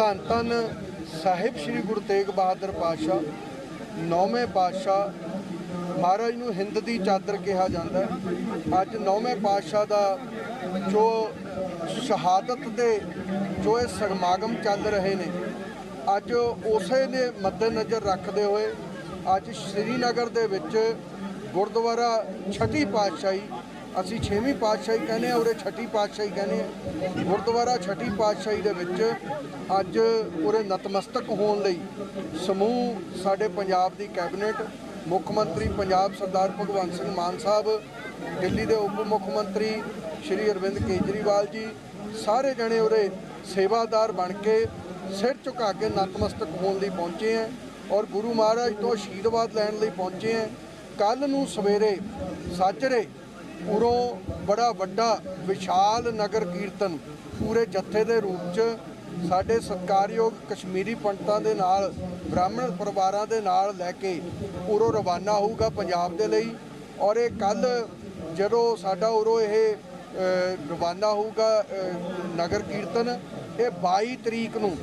ਧੰਨ ਧੰਨ ਸਾਹਿਬ ਸ੍ਰੀ ਗੁਰੂ ਤੇਗ ਬਹਾਦਰ ਪਾਤਸ਼ਾਹ, ਨੌਵੇਂ ਪਾਤਸ਼ਾਹ, ਮਹਾਰਾਜ ਨੂੰ ਹਿੰਦ ਦੀ ਚਾਦਰ ਕਿਹਾ ਜਾਂਦਾ ਅੱਜ ਨੌਵੇਂ ਪਾਤਸ਼ਾਹ ਦਾ ਜੋ ਸ਼ਹਾਦਤ ਦੇ, ਜੋ ਇਹ ਸਮਾਗਮ ਚੱਲ ਰਹੇ ਨੇ, ਅੱਜ ਉਸੇ ਨੇ ਮੱਦੇਨਜ਼ਰ ਰੱਖਦੇ ਹੋਏ ਅੱਜ ਸ਼੍ਰੀਨਗਰ ਦੇ ਵਿੱਚ ਗੁਰਦੁਆਰਾ ਛਠੀ ਪਾਤਸ਼ਾਹੀ ਅਸੀਂ ਛੇਵੀਂ ਪਾਤਸ਼ਾਹੀ ਕਹਿੰਦੇ ਆ ਉਰੇ ਛਠੀ ਪਾਤਸ਼ਾਹੀ ਕਹਿੰਦੇ ਆ ਗੁਰਦੁਆਰਾ ਛਠੀ ਪਾਤਸ਼ਾਹੀ ਦੇ ਵਿੱਚ ਅੱਜ ਉਰੇ ਨਤਮਸਤਕ ਹੋਣ ਲਈ ਸਮੂਹ ਸਾਡੇ ਪੰਜਾਬ ਦੀ ਕੈਬਨਿਟ, ਮੁੱਖ ਮੰਤਰੀ ਪੰਜਾਬ ਸਰਦਾਰ ਭਗਵੰਤ ਸਿੰਘ ਮਾਨ ਸਾਹਿਬ, ਦਿੱਲੀ ਦੇ ਉਪ ਮੁੱਖ ਮੰਤਰੀ ਸ਼੍ਰੀ ਅਰਵਿੰਦ ਕੇਜਰੀਵਾਲ ਜੀ, ਸਾਰੇ ਜਣੇ ਉਰੇ ਸੇਵਾਦਾਰ ਬਣ ਕੇ ਸਿਰ ਝੁਕਾ ਕੇ ਨਤਮਸਤਕ ਹੋਣ ਲਈ ਪਹੁੰਚੇ ਹੈ ਔਰ ਗੁਰੂ ਮਹਾਰਾਜ ਤੋਂ ਆਸ਼ੀਰਵਾਦ ਲੈਣ ਲਈ ਪਹੁੰਚੇ ਹੈ। ਕੱਲ ਨੂੰ ਸਵੇਰੇ, ਸਾਜਰੇ ਉਰੋਂ ਬੜਾ ਵੱਡਾ ਵਿਸ਼ਾਲ ਨਗਰ ਕੀਰਤਨ ਪੂਰੇ ਜੱਥੇ ਦੇ ਰੂਪ 'ਚ ਸਾਡੇ ਸਤਿਕਾਰਯੋਗ ਕਸ਼ਮੀਰੀ ਪੰਡਤਾਂ ਦੇ ਨਾਲ, ਬ੍ਰਾਹਮਣ ਪਰਿਵਾਰਾਂ ਦੇ ਨਾਲ ਲੈ ਕੇ ਉਰੋਂ ਰਵਾਨਾ ਹੋਊਗਾ ਪੰਜਾਬ ਦੇ ਲਈ। ਔਰ ਇਹ ਕੱਲ ਜਦੋਂ ਸਾਡਾ ਉਰੋਂ ਇਹ ਰਵਾਨਾ ਹੋਊਗਾ ਨਗਰ ਕੀਰਤਨ, ਇਹ 22 ਤਰੀਕ ਨੂੰ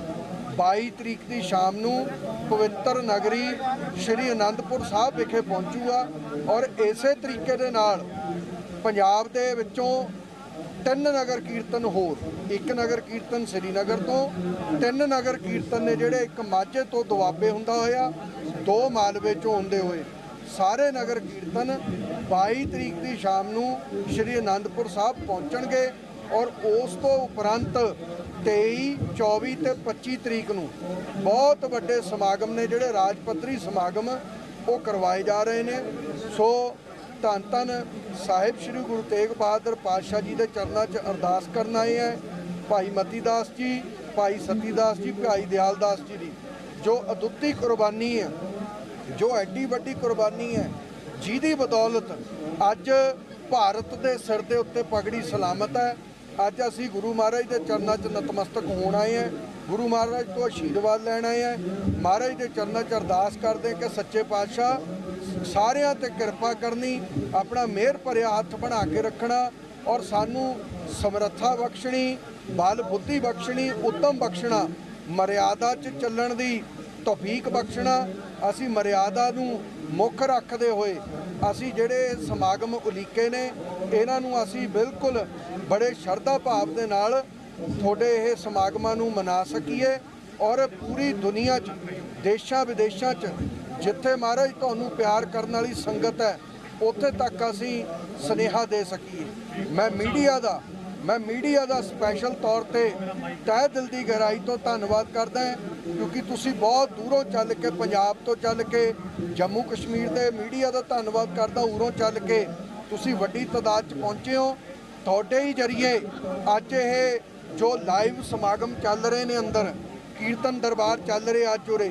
22 ਤਰੀਕ ਦੀ ਸ਼ਾਮ ਨੂੰ ਪਵਿੱਤਰ ਨਗਰੀ ਸ਼੍ਰੀ ਅਨੰਦਪੁਰ ਸਾਹਿਬ ਵਿਖੇ ਪਹੁੰਚੂਗਾ। ਔਰ ਇਸੇ ਤਰੀਕੇ ਦੇ ਨਾਲ ਪੰਜਾਬ ਦੇ ਵਿੱਚੋਂ ਤਿੰਨ ਨਗਰ ਕੀਰਤਨ ਹੋਰ, ਇੱਕ ਨਗਰ ਕੀਰਤਨ ਸ੍ਰੀਨਗਰ ਤੋਂ, ਤਿੰਨ ਨਗਰ ਕੀਰਤਨ ਨੇ ਜਿਹੜੇ ਇੱਕ ਮਾਝੇ ਤੋਂ ਦੁਆਬੇ ਹੁੰਦਾ ਹੋਇਆ, ਦੋ ਮਾਲਵੇ ਚੋਂ ਹੁੰਦੇ ਹੋਏ, ਸਾਰੇ ਨਗਰ ਕੀਰਤਨ 22 ਤਰੀਕ ਦੀ ਸ਼ਾਮ ਨੂੰ ਸ਼੍ਰੀ ਅਨੰਦਪੁਰ ਸਾਹਿਬ ਪਹੁੰਚਣਗੇ ਔਰ ਉਸ ਤੋਂ ਉਪਰੰਤ 23 24 ਤੇ 25 ਤਰੀਕ ਨੂੰ ਬਹੁਤ ਵੱਡੇ ਸਮਾਗਮ ਨੇ, ਜਿਹੜੇ ਰਾਜ ਪੱਧਰੀ ਸਮਾਗਮ ਉਹ ਕਰਵਾਏ ਜਾ ਰਹੇ ਨੇ। ਸੋ ਧੰਨ ਧੰਨ ਸਾਹਿਬ ਸ੍ਰੀ ਗੁਰੂ ਤੇਗ ਬਹਾਦਰ ਪਾਤਸ਼ਾਹ ਜੀ ਦੇ ਚਰਨਾਂ 'ਚ ਅਰਦਾਸ ਕਰਨ ਆਏ ਹੈ। ਭਾਈ ਮਤੀ ਦਾਸ ਜੀ, ਭਾਈ ਸਤੀ ਦਾਸ ਜੀ, ਭਾਈ ਦਿਆਲ ਦਾਸ ਜੀ ਦੀ, ਜੋ ਅਦੁੱਤੀ ਕੁਰਬਾਨੀ ਹੈ, ਜੋ ਐਡੀ ਵੱਡੀ ਕੁਰਬਾਨੀ ਹੈ, ਜਿਹਦੀ ਬਦੌਲਤ ਅੱਜ ਭਾਰਤ ਦੇ ਸਿਰ ਦੇ ਉੱਤੇ ਪਗੜੀ ਸਲਾਮਤ ਹੈ। ਅੱਜ ਅਸੀਂ ਗੁਰੂ ਮਹਾਰਾਜ ਦੇ ਚਰਨਾਂ 'ਚ ਨਤਮਸਤਕ ਹੋਣ ਆਏ ਹਾਂ। ਗੁਰੂ ਮਹਾਰਾਜ ਤੋਂ ਆਸ਼ੀਰਵਾਦ ਲੈਣ ਆਏ ਹਾਂ। ਮਹਾਰਾਜ ਦੇ ਚਰਨਾਂ 'ਚ ਅਰਦਾਸ ਕਰਦੇ ਹਾਂ ਕਿ ਸੱਚੇ ਪਾਤਸ਼ਾਹ ਸਾਰਿਆਂ ਤੇ ਕਿਰਪਾ ਕਰਨੀ, ਆਪਣਾ ਮਿਹਰ ਭਰਿਆ ਹੱਥ ਬਣਾ ਕੇ ਰੱਖਣਾ ਔਰ ਸਾਨੂੰ ਸਮਰੱਥਾ ਬਖਸ਼ਣੀ, ਬਾਲ ਬੁੱਧੀ ਬਖਸ਼ਣੀ, ਉੱਤਮ ਬਖਸ਼ਣਾ, ਮਰਿਆਦਾ 'ਚ ਚੱਲਣ ਦੀ ਤੌਫੀਕ ਬਖਸ਼ਣਾ, ਅਸੀਂ ਮਰਿਆਦਾ ਨੂੰ ਮੁੱਖ ਰੱਖਦੇ ਹੋਏ ਅਸੀਂ ਜਿਹੜੇ ਸਮਾਗਮ ਉਲੀਕੇ ਨੇ, ਇਹਨਾਂ ਨੂੰ ਅਸੀਂ ਬਿਲਕੁਲ ਬੜੇ ਸ਼ਰਧਾ ਭਾਵ ਦੇ ਨਾਲ ਤੁਹਾਡੇ ਇਹ ਸਮਾਗਮਾਂ ਨੂੰ ਮਨਾ ਸਕੀਏ ਔਰ ਪੂਰੀ ਦੁਨੀਆ 'ਚ ਦੇਸ਼ਾਂ ਵਿਦੇਸ਼ਾਂ 'ਚ ਜਿੱਥੇ ਮਹਾਰਾਜ ਤੁਹਾਨੂੰ ਪਿਆਰ ਕਰਨ ਵਾਲੀ ਸੰਗਤ ਹੈ, ਉੱਥੇ ਤੱਕ ਅਸੀਂ ਸਨੇਹਾ ਦੇ ਸਕੀਏ। ਮੈਂ ਮੀਡੀਆ ਦਾ, ਮੈਂ ਮੀਡੀਆ ਦਾ ਸਪੈਸ਼ਲ ਤੌਰ ਤੇ ਤਹਿ ਦਿਲ ਦੀ ਗਹਿਰਾਈ ਤੋਂ ਧੰਨਵਾਦ ਕਰਦਾ ਹਾਂ, ਕਿਉਂਕਿ ਤੁਸੀਂ ਬਹੁਤ ਦੂਰੋਂ ਚੱਲ ਕੇ, ਪੰਜਾਬ ਤੋਂ ਚੱਲ ਕੇ, ਜੰਮੂ ਕਸ਼ਮੀਰ ਦੇ ਮੀਡੀਆ ਦਾ ਧੰਨਵਾਦ ਕਰਦਾ, ਉਰੋਂ ਚੱਲ ਕੇ ਤੁਸੀਂ ਵੱਡੀ ਤਾਦਾਦ 'ਚ ਪਹੁੰਚੇ ਹੋ। ਤੁਹਾਡੇ ਹੀ ਜਰੀਏ ਅੱਜ ਇਹ ਜੋ ਲਾਈਵ ਸਮਾਗਮ ਚੱਲ ਰਹੇ ਨੇ ਅੰਦਰ, ਕੀਰਤਨ ਦਰਬਾਰ ਚੱਲ ਰਹੇ ਅੱਜ ਉਰੇ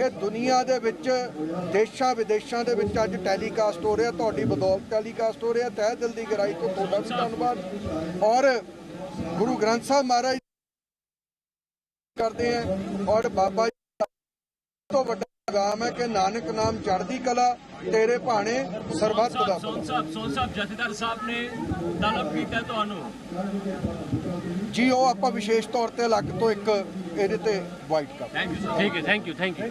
ਇਹ ਦੁਨੀਆ ਦੇ ਵਿੱਚ ਦੇਸ਼ਾਂ ਵਿਦੇਸ਼ਾਂ ਦੇ ਵਿੱਚ ਅੱਜ ਟੈਲੀਕਾਸਟ ਹੋ ਰਿਹਾ ਤੁਹਾਡੀ ਬਦੌਲਤ ਟੈਲੀਕਾਸਟ ਹੋ ਰਿਹਾ। ਤਹਿ ਦਿਲ ਦੀ ਗਹਿਰਾਈ ਤੋਂ ਤੁਹਾਡਾ ਵੀ ਧੰਨਵਾਦ। ਔਰ ਗੁਰੂ ਗ੍ਰੰਥ ਸਾਹਿਬ ਮਹਾਰਾਜ ਕਰਦੇ ਹੈ ਔਰ ਬਾਬਾ ਤੋਂ ਵੱਡਾ ਪੈਗਾਮ ਹੈ ਕਿ ਨਾਨਕ ਨਾਮ ਚੜ੍ਹਦੀ ਕਲਾ ਤੇਰੇ ਭਾਣੇ ਸਰਬੱਤ ਦਾ। ਸੋਨ ਸਾਹਿਬ ਸੋਨ ਸਾਹਿਬ ਜਥੇਦਾਰ ਸਾਹਿਬ ਨੇ ਤਲਬ ਕੀਤਾ ਤੁਹਾਨੂੰ। ਜੀ ਉਹ ਆਪਾਂ ਵਿਸ਼ੇਸ਼ ਤੌਰ ਤੇ ਅਲੱਗ ਤੋਂ ਇੱਕ ਇਹਦੇ ਤੇ ਵਾਈਟ ਕਰ ਥੈਂਕ ਯੂ ਸਰ ਠੀਕ ਹੈ ਥੈਂਕ ਯੂ ਥੈਂਕ ਯੂ